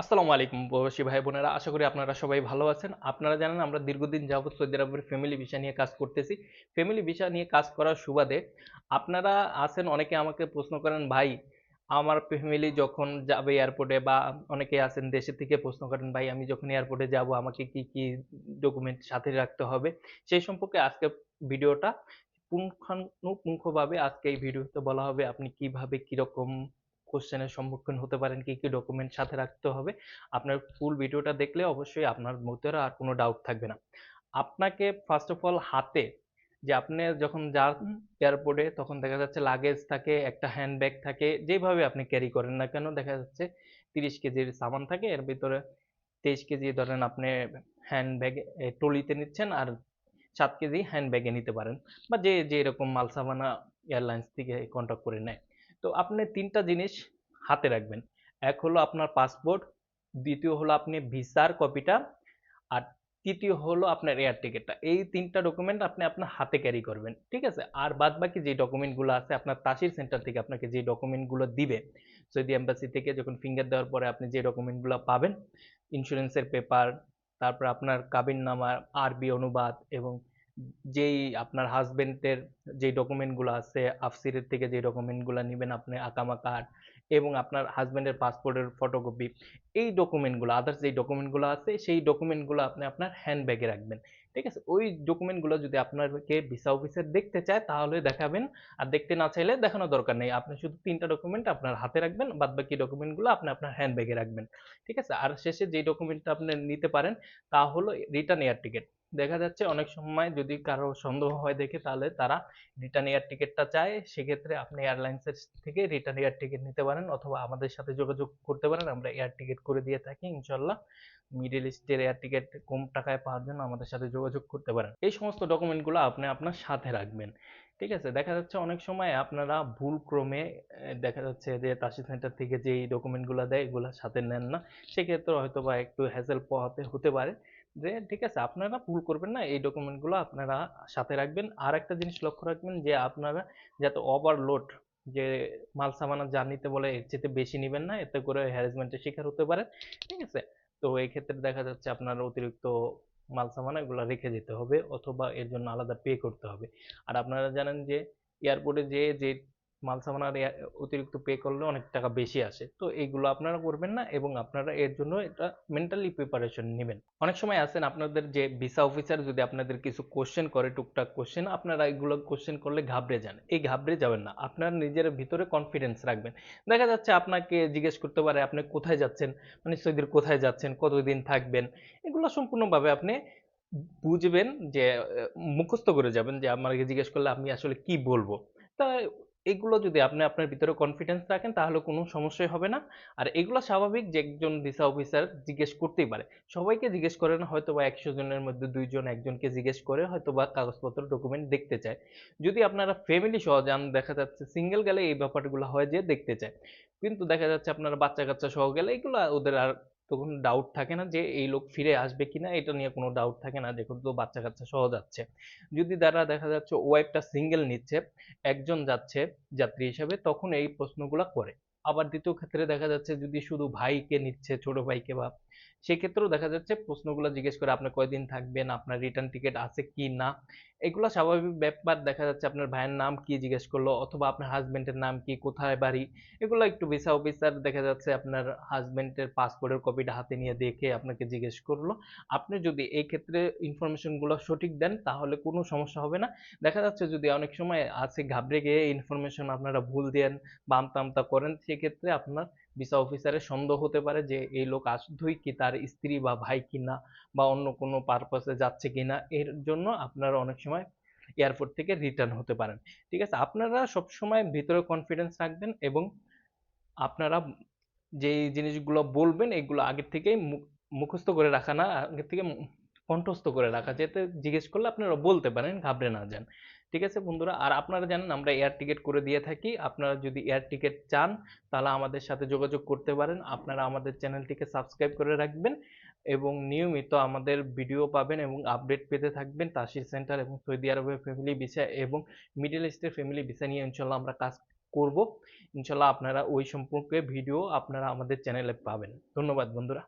আসসালামু আলাইকুম প্রবাসী ভাই বোনেরা, আশা করি আপনারা সবাই ভালো আছেন। আপনারা জানেন আমরা দীর্ঘদিন যাবত সৌদি আরবের ফ্যামিলি ভিসা নিয়ে কাজ করতেছি। ফ্যামিলি ভিসা নিয়ে কাজ করার সুবাদে আপনারা আছেন, অনেকে আমাকে প্রশ্ন করেন, ভাই, আমার ফ্যামিলি যখন যাবে এয়ারপোর্টে বা অনেকে আছেন দেশে থেকে প্রশ্ন করেন, ভাই, আমি যখন এয়ারপোর্টে যাব, আমাকে কি কি ডকুমেন্ট সাথে রাখতে হবে? সেই সম্পর্কে আজকে ভিডিওটা পুঙ্খানুপুঙ্খভাবে আজকে এই ভিডিওতে বলা হবে, আপনি কীভাবে, কীরকম কোশ্চেনের সম্মুখীন হতে পারেন, কি কি ডকুমেন্ট সাথে রাখতে হবে। আপনার ফুল ভিডিওটা দেখলে অবশ্যই আপনার মধ্যে আর কোনো ডাউট থাকবে না। আপনাকে ফার্স্ট অফ অল হাতে, যে আপনি যখন যান এয়ারপোর্টে তখন দেখা যাচ্ছে লাগেজ থাকে, একটা হ্যান্ড ব্যাগ থাকে, যেভাবে আপনি ক্যারি করেন না কেন, দেখা যাচ্ছে তিরিশ কেজির সামান থাকে, এর ভিতরে তেইশ কেজি ধরেন আপনি হ্যান্ড ব্যাগ ট্রলিতে নিচ্ছেন আর সাত কেজি হ্যান্ড ব্যাগে নিতে পারেন। বা যে যে এরকম মাল সামানা এয়ারলাইন্স থেকে কন্ট্যাক্ট করে নেয়। তো আপনি তিনটা জিনিস হাতে রাখবেন। এক হলো আপনার পাসপোর্ট, দ্বিতীয় হলো আপনি ভিসার কপিটা, আর তৃতীয় হলো আপনার এয়ার টিকিটটা। এই তিনটা ডকুমেন্ট আপনি আপনার হাতে ক্যারি করবেন, ঠিক আছে? আর বাদ বাকি যে ডকুমেন্টগুলো আছে, আপনার তাসির সেন্টার থেকে আপনাকে যে ডকুমেন্টগুলো দিবে সৌদি এম্বাসি থেকে যখন ফিঙ্গার দেওয়ার পরে আপনি যে ডকুমেন্টগুলো পাবেন ইন্স্যুরেন্সের পেপার তারপর আপনার কাবিন নামা, আরবি অনুবাদ এবং যেই আপনার হাজবেন্ডের যে ডকুমেন্টগুলো আছে, আফসিরের থেকে যে ডকুমেন্টগুলো নেবেন আপনি আকামা কার্ড এবং আপনার হাজবেন্ডের পাসপোর্টের ফটোকপি এই ডকুমেন্টগুলো আদার্স যেই ডকুমেন্টগুলো আছে, সেই ডকুমেন্টগুলো আপনি আপনার হ্যান্ড ব্যাগে রাখবেন। ঠিক আছে? ওই ডকুমেন্টগুলো যদি আপনাকে ভিসা অফিসার দেখতে চায়, তাহলে দেখাবেন। আর দেখতে না চাইলে দেখানোর দরকার নেই। আপনি শুধু তিনটা ডকুমেন্ট আপনার হাতে রাখবেন বাদ বাকি ডকুমেন্টগুলো আপনি আপনার হ্যান্ড ব্যাগে রাখবেন। ঠিক আছে? আর শেষে যে ডকুমেন্টটা আপনি নিতে পারেন, তা হলো রিটার্ন এয়ার টিকিট দেখা যাচ্ছে অনেক সময় যদি কারও সন্দেহ হয় দেখে তাহলে তারা রিটার্ন এয়ার টিকিটটা চায়। সেক্ষেত্রে আপনি এয়ারলাইন্সের থেকে রিটার্ন এয়ার টিকিট নিতে পারেন অথবা আমাদের সাথে যোগাযোগ করতে পারেন। আমরা এয়ার টিকিট করে দিয়ে থাকি ইনশাল্লাহ মিডল ইস্টের এয়ার টিকিট কম টাকায় পাওয়ার জন্য আমাদের সাথে যোগাযোগ করতে পারেন। এই সমস্ত ডকুমেন্টগুলো আপনি আপনার সাথে রাখবেন। ঠিক আছে? দেখা যাচ্ছে অনেক সময় আপনারা ভুল ক্রমে দেখা যাচ্ছে যে তাসি সেন্টার থেকে যেই ডকুমেন্টগুলো দেয় এগুলো সাথে নেন না। সেক্ষেত্রে হয়তো বা একটু হ্যাসেল পোহাতে হতে পারে। যে ঠিক আছে, আপনারা ভুল করবেন না, এই ডকুমেন্টগুলো আপনারা সাথে রাখবেন। আর একটা জিনিস লক্ষ্য রাখবেন যে, আপনারা যাতে ওভারলোড যে মাল সামানা যা নিতে বলে, এর চেয়ে বেশি নেবেন না, এতে করে হ্যারাসমেন্টের শিকার হতে পারেন, ঠিক আছে? তো এই ক্ষেত্রে দেখা যাচ্ছে আপনার অতিরিক্ত মাল সামানা এগুলো রেখে যেতে হবে, অথবা এর জন্য আলাদা পে করতে হবে। আর আপনারা জানেন যে এয়ারপোর্টে যে যে মাল সামানার অতিরিক্ত পে করলে অনেক টাকা বেশি আসে। তো এইগুলো আপনারা করবেন না এবং আপনারা এর জন্য এটা মেন্টালি প্রিপারেশন নেবেন। অনেক সময় আসেন আপনাদের যে ভিসা অফিসার যদি আপনাদের কিছু কোশ্চেন করে, টুকটাক কোশ্চেন আপনারা এগুলো কোশ্চেন করলে ঘাবড়ে যান। এই ঘাবড়ে যাবেন না। আপনার নিজের ভিতরে কনফিডেন্স রাখবেন। দেখা যাচ্ছে আপনাকে জিজ্ঞেস করতে পারে, আপনি কোথায় যাচ্ছেন? মানে সৌদির কোথায় যাচ্ছেন? কতদিন থাকবেন? এগুলো সম্পূর্ণভাবে আপনি বুঝবেন যে মুখস্থ করে যাবেন যে, আমাকে জিজ্ঞেস করলে আমি আসলে কি বলব? তা এগুলো যদি আপনি আপনার ভিতরে কনফিডেন্স রাখেন, তাহলে কোনো সমস্যাই হবে না। আর এগুলো স্বাভাবিক যে একজন ভিসা অফিসার জিজ্ঞেস করতেই পারে। সবাইকে জিজ্ঞেস করে না হয়তো বা একশো জনের মধ্যে দুইজন একজনকে জিজ্ঞেস করে হয়তো বা কাগজপত্র ডকুমেন্ট দেখতে চায়। যদি আপনারা ফ্যামিলি সহ যান, দেখা যাচ্ছে সিঙ্গেল গেলে এই ব্যাপারগুলো হয় যে দেখতে চায়। কিন্তু দেখা যাচ্ছে আপনারা বাচ্চা কাচ্চা সহ গেলে এগুলো ওদের আর তখন ডাউট থাকে না যে এই লোক ফিরে আসবে কিনা, এটা নিয়ে কোনো ডাউট থাকে না। দেখুন তো বাচ্চা কাচ্চা সহ যাচ্ছে। যদি তারা দেখা যাচ্ছে ওয়াইফটা সিঙ্গেল নিচ্ছে, একজন যাচ্ছে যাত্রী হিসাবে, তখন এই প্রশ্নগুলো করে। আবার দ্বিতীয় ক্ষেত্রে দেখা যাচ্ছে যদি শুধু ভাইকে নিচ্ছে, ছোট ভাইকে বা সেক্ষেত্রেও দেখা যাচ্ছে প্রশ্নগুলো জিজ্ঞেস করে আপনি কয়দিন থাকবেন, আপনার রিটার্ন টিকিট আছে কি না? এগুলো স্বাভাবিক ব্যাপার, দেখা যাচ্ছে আপনার ভাইয়ের নাম কি জিজ্ঞেস করল অথবা আপনার হাজবেন্ডের নাম কি, কোথায় বাড়ি? এগুলো একটু ভিসা অফিসার দেখা যাচ্ছে আপনার হাজবেন্ডের পাসপোর্টের কপিটা হাতে নিয়ে দেখে আপনাকে জিজ্ঞেস করল। আপনি যদি এই ক্ষেত্রে ইনফরমেশনগুলো সঠিক দেন, তাহলে কোনো সমস্যা হবে না। দেখা যাচ্ছে যদি অনেক সময় আছে ঘাবড়ে গিয়ে ইনফরমেশন আপনারা ভুল দেন বামতা আমতা করেন, সেক্ষেত্রে আপনার ভিসা অফিসারের সন্দেহ হতে পারে যে এই লোক আসধই কি তার স্ত্রী বা ভাই কিনা বা অন্য কোনো পারপাসে যাচ্ছে কিনা। এর জন্য আপনারা অনেক সময় এয়ারপোর্ট থেকে রিটার্ন হতে পারেন। ঠিক আছে? আপনারা সবসময় ভিতরে কনফিডেন্স রাখবেন এবং আপনারা যেই জিনিসগুলো বলবেন এগুলো আগের থেকেই মুখস্থ করে রাখা না আগের থেকে কণ্ঠস্থ করে রাখা। যাতে জিজ্ঞেস করলে আপনারা বলতে পারেন, ঘাবড়ে না যান। ঠিক আছে বন্ধুরা? আর আপনারা জানেন আমরা এয়ার টিকিট করে দিয়ে থাকি। আপনারা যদি এয়ার টিকিট চান, তাহলে আমাদের সাথে যোগাযোগ করতে পারেন। আপনারা আমাদের চ্যানেলটিকে সাবস্ক্রাইব করে রাখবেন এবং নিয়মিত আমাদের ভিডিও পাবেন এবং আপডেট পেতে থাকবেন তাসির সেন্টার এবং সৌদি আরবের ফ্যামিলি ভিসা এবং মিডল ইস্টের ফ্যামিলি ভিসা নিয়ে ইনশাল্লাহ আমরা কাজ করব। ইনশাল্লাহ আপনারা ওই সম্পর্কে ভিডিও আপনারা আমাদের চ্যানেলে পাবেন। ধন্যবাদ বন্ধুরা।